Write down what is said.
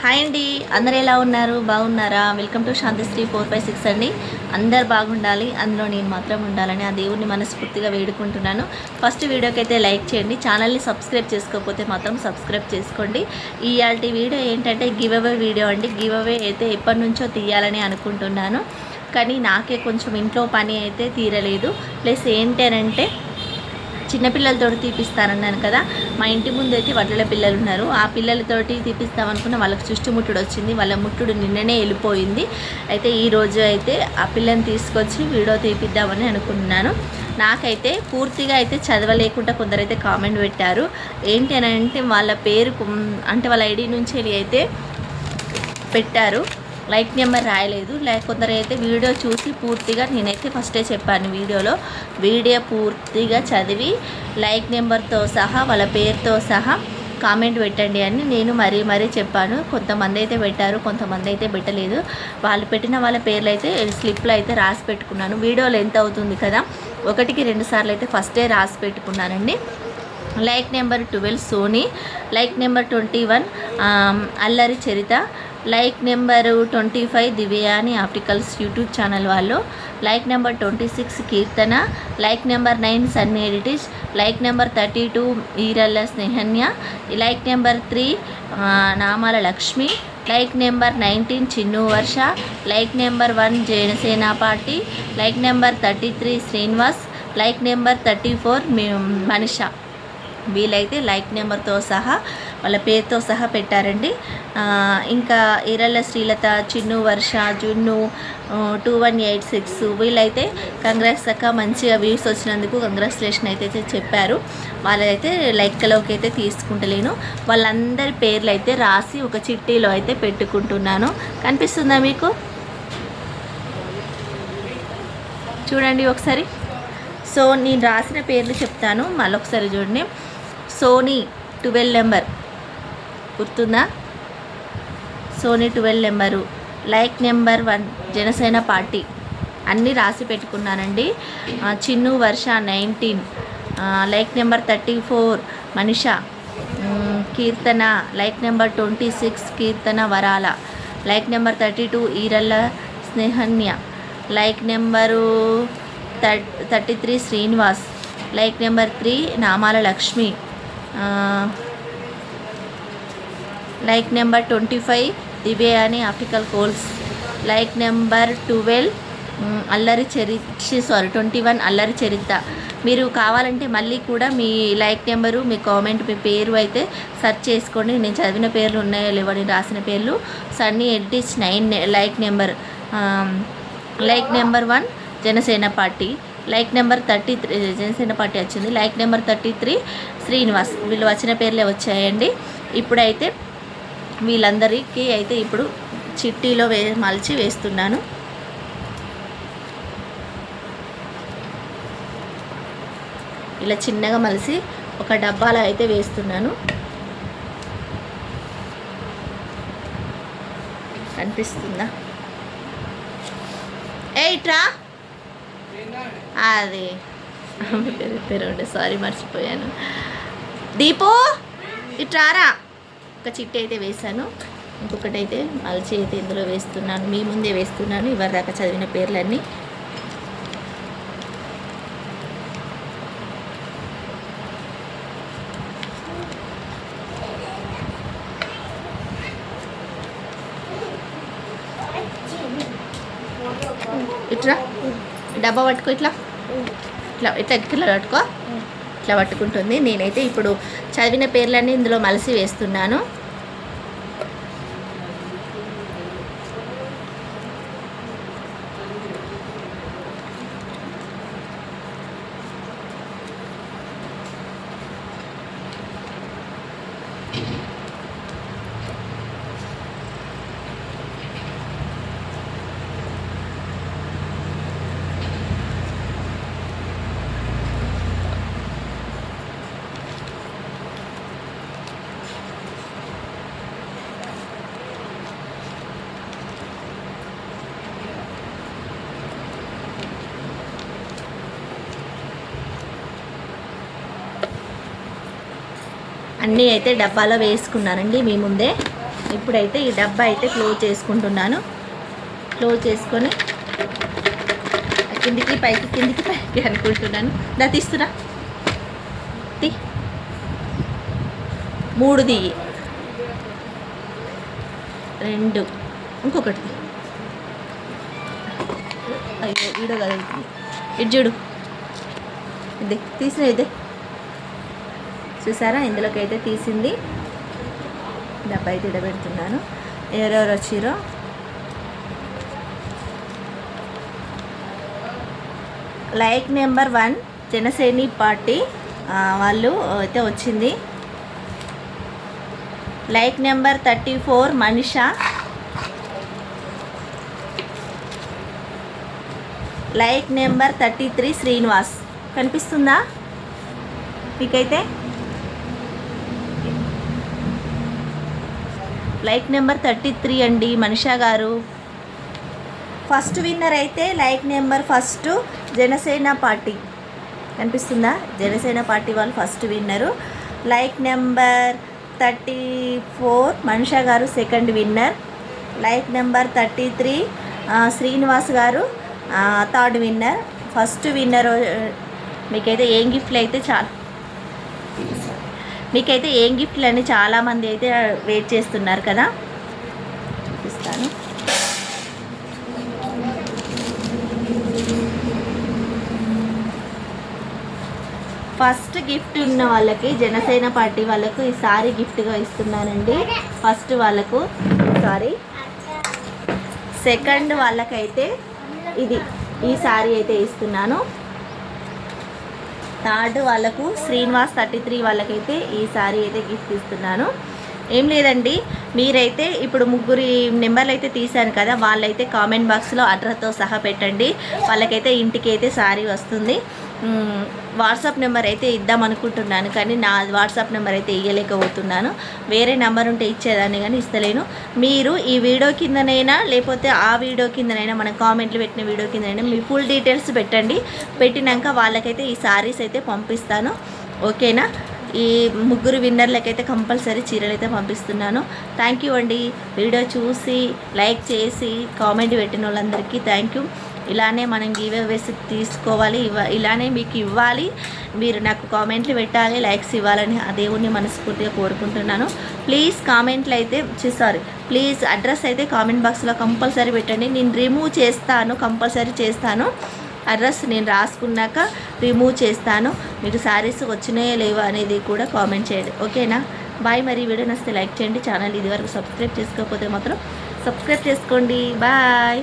Hi అండి. అందరు ఎలా ఉన్నారు? బాగున్నారా? Welcome to Shantisri four five six అండి. అందరు బాగుండాలి. అందులో నేను మాత్రం ఉండాలని ఆ దేవుడిని మనస్ఫూర్తిగా వేడుకుంటున్నాను. ఫస్ట్ వీడియోకి అయితే లైక్ చేయండి ఛానల్ని సబ్స్క్రైబ్ చేసుకోకపోతే మాత్రం సబ్స్క్రైబ్ చేసుకోండి. ఇవాళ వీడియో ఏంటంటే గివ్ అవే వీడియో అండి. గివ్ అవే అయితే ఎప్పటి నుంచో తీయాలని అనుకుంటున్నాను. కానీ నాకే కొంచెం ఇంట్లో పని అయితే తీరలేదు. ప్లస్ ఏంటనంటే చిన్నపిల్లలతో తీపిస్తానన్నాను కదా మా ఇంటి ముందు అయితే వడ్ల పిల్లలు ఉన్నారు ఆ పిల్లలతోటి తీపిస్తామనుకున్న వాళ్ళకి చుట్టుముట్టుడు వచ్చింది. వాళ్ళ ముట్టుడు నిన్ననే వెళ్ళిపోయింది. అయితే ఈ రోజు అయితే ఆ పిల్లని తీసుకొచ్చి వీడియో తీపిద్దామని అనుకున్నాను నాకైతే పూర్తిగా అయితే చదవలేకుండా కొందరైతే కామెంట్ పెట్టారు. ఏంటి అని అంటే వాళ్ళ పేరు అంటే వాళ్ళ ఐడి నుంచి అయితే పెట్టారు. లైక్ నెంబర్ రాయలేదు. లేక కొందరు అయితే వీడియో చూసి పూర్తిగా నేనైతే ఫస్టే చెప్పాను వీడియోలో. వీడియో పూర్తిగా చదివి లైక్ నెంబర్తో సహా వాళ్ళ పేరుతో సహా కామెంట్ పెట్టండి అని నేను మరీ మరీ చెప్పాను. కొంతమంది అయితే పెట్టారు కొంతమంది అయితే పెట్టలేదు. వాళ్ళు పెట్టిన వాళ్ళ పేర్లు అయితే స్లిప్లో అయితే రాసి పెట్టుకున్నాను. వీడియోలో ఎంత అవుతుంది కదా? ఒకటికి రెండు సార్లు అయితే ఫస్టే రాసి పెట్టుకున్నానండి. Like number twelve Soni like number twenty one Allari Charitha like number twenty five Divyani opticals YouTube channel వాళ్ళు like number twenty six Keerthana like number nine Sunny ఎడిటిష్ like number thirty two Eralla Snehanya like number three Namala Lakshmi like number nineteen Chinnu Varsha like number one Janasena party like number thirty three Srinivas like number thirty four Manisha వీలైతే like నెంబర్తో సహా వాళ్ళ పేరుతో సహా పెట్టారండి. ఇంకా ఈరళ్ళ Srilatha Chinnu Varsha Junnu two one eight six వీళ్ళైతే congrats అక్క మంచిగా వ్యూస్ వచ్చినందుకు కంగ్రాచులేషన్ అయితే చెప్పారు. వాళ్ళైతే లెక్కలోకి అయితే తీసుకుంటలేను. వాళ్ళందరి పేర్లు అయితే రాసి ఒక చిట్టీలో అయితే పెట్టుకుంటున్నాను. కనిపిస్తుందా మీకు? చూడండి ఒకసారి. సో నేను రాసిన పేర్లు చెప్తాను. మళ్ళీ ఒకసారి చూడండి. Soni twelve number. గుర్తుందా? Soni twelve number. Like number one Janasena party. అన్నీ రాసి పెట్టుకున్నానండి. Chinnu Varsha nineteen. Like number thirty four Manisha. Keerthana. Like number twenty six Keerthana Varala. Like number thirty two Eralla Snehanya. Like number thirty three Srinivas. Like number three Namala Lakshmi. Like number twenty five Dibeyani opticals. Like number twelve Allari Charitra sorry twenty one Allari Charitra. మీరు కావాలంటే మళ్ళీ కూడా మీ like number మీ comment మీ పేరు అయితే search చేసుకోండి. నేను చదివిన పేర్లు ఉన్నాయో లేవో నేను రాసిన పేర్లు. Sunny ఎడ్డిచ్ nine like number. Like number one Janasena party. Like number thirty three Janasena party వచ్చింది. Like number thirty three Srinivas. వీళ్ళు వచ్చిన పేర్లే వచ్చాయండి. ఇప్పుడైతే వీళ్ళందరికీ అయితే ఇప్పుడు చిట్టీలో వే మలిచి వేస్తున్నాను. ఇలా చిన్నగా మలిసి ఒక డబ్బాలో అయితే వేస్తున్నాను. కనిపిస్తుందా? ఎయిట్రా అది. పేరు సారీ మర్చిపోయాను. దీపు ఇట్రారా ఒక చిట్టి అయితే వేశాను. ఇంకొకటి అయితే మలిచి అయితే ఇందులో వేస్తున్నాను. మీ ముందే వేస్తున్నాను ఇవరి దాకా చదివిన పేర్లన్నీ. ఇట్రా డబ్బా పట్టుకో ఇట్లా. ఇట్లా ఇట్లా ఇట్లా పట్టుకో. ఇట్లా పట్టుకుంటుంది. నేనైతే ఇప్పుడు చదివిన పేర్లన్నీ ఇందులో మలిసి వేస్తున్నాను. అన్నీ అయితే డబ్బాలో వేసుకున్నానండి మీ ముందే. ఇప్పుడైతే ఈ డబ్బా అయితే క్లోజ్ చేసుకుంటున్నాను. క్లోజ్ చేసుకొని కిందికి పైకి కిందికి పైకి అనుకుంటున్నాను. దా తీస్తురా. తీ. మూడు దిగి రెండు. ఇంకొకటి అయ్యో వీడో కదులుతుంది. ఇటు చూడు. ఇదే తీసిన ఇదే చూసారా? ఇందులోకి అయితే తీసింది. డబ్బా అయితే ఇడబెడుతున్నాను ఎవరెవరు వచ్చిరో like number one Janasena party వాళ్ళు అయితే వచ్చింది. Like number thirty four Manisha. Like number thirty three Srinivas. కనిపిస్తుందా? మీకైతే? లైక్ నెంబర్ థర్టీ త్రీ అండి మనిషా గారు. ఫస్ట్ విన్నర్ అయితే like number first Janasena party. కనిపిస్తుందా? జనసేన పార్టీ వాళ్ళు first winner. Like number thirty four Manisha గారు second winner. Like number thirty three Srinivas గారు third winner. First winner మీకైతే ఏం గిఫ్ట్లు అయితే చాలా. మీకైతే ఏం గిఫ్ట్లు అని చాలామంది అయితే వెయిట్ చేస్తున్నారు కదా. చూపిస్తాను. ఫస్ట్ గిఫ్ట్ ఉన్న వాళ్ళకి జనసేన పార్టీ వాళ్ళకు ఈ సారీ గిఫ్ట్గా ఇస్తున్నానండి. ఫస్ట్ వాళ్ళకు సారీ. సెకండ్ వాళ్ళకైతే ఇది ఈ సారీ అయితే ఇస్తున్నాను. థర్డ్ వాళ్ళకు శ్రీనివాస్ థర్టీ త్రీ వాళ్ళకైతే ఈ సారీ అయితే గిఫ్ట్ ఇస్తున్నాను. ఏం లేదండి మీరైతే ఇప్పుడు ముగ్గురి నెంబర్లు అయితే తీశాను కదా వాళ్ళైతే కామెంట్ బాక్స్లో అడ్రస్తో సహా పెట్టండి. వాళ్ళకైతే ఇంటికి అయితే సారీ వస్తుంది. వాట్సాప్ నెంబర్ అయితే ఇద్దాం అనుకుంటున్నాను కానీ నా వాట్సాప్ నెంబర్ అయితే ఇవ్వలేకపోతున్నాను వేరే నెంబర్ ఉంటే ఇచ్చేదాన్ని కానీ ఇస్తలేను. మీరు ఈ వీడియో కిందనైనా లేకపోతే ఆ వీడియో కిందనైనా మన కామెంట్లు పెట్టిన వీడియో కిందనైనా మీ ఫుల్ డీటెయిల్స్ పెట్టండి. పెట్టినాక వాళ్ళకైతే ఈ సారీస్ అయితే పంపిస్తాను. ఓకేనా? ఈ ముగ్గురు విన్నర్లకైతే కంపల్సరీ చీరలు అయితే పంపిస్తున్నాను. థ్యాంక్ యూ అండి. వీడియో చూసి లైక్ చేసి కామెంట్ పెట్టిన వాళ్ళందరికీ థ్యాంక్ యూ. ఇలానే మనం గివ్ వేసి తీసుకోవాలి. ఇవ్వ ఇలానే మీకు ఇవ్వాలి. మీరు నాకు కామెంట్లు పెట్టాలి లైక్స్ ఇవ్వాలని ఆ దేవుణ్ణి మనస్ఫూర్తిగా కోరుకుంటున్నాను. ప్లీజ్ కామెంట్లు అయితే సారీ ప్లీజ్ అడ్రస్ అయితే కామెంట్ బాక్స్లో కంపల్సరీ పెట్టండి. నేను రిమూవ్ చేస్తాను కంపల్సరీ చేస్తాను. అడ్రస్ నేను రాసుకున్నాక రిమూవ్ చేస్తాను. మీకు శారీస్ వచ్చినాయో లేవో అనేది కూడా కామెంట్ చేయండి. ఓకేనా? బాయ్ మరి. వీడియో నస్తే లైక్ చేయండి. ఛానల్ ఇదివరకు సబ్స్క్రైబ్ చేసుకోకపోతే మాత్రం సబ్స్క్రైబ్ చేసుకోండి. బాయ్.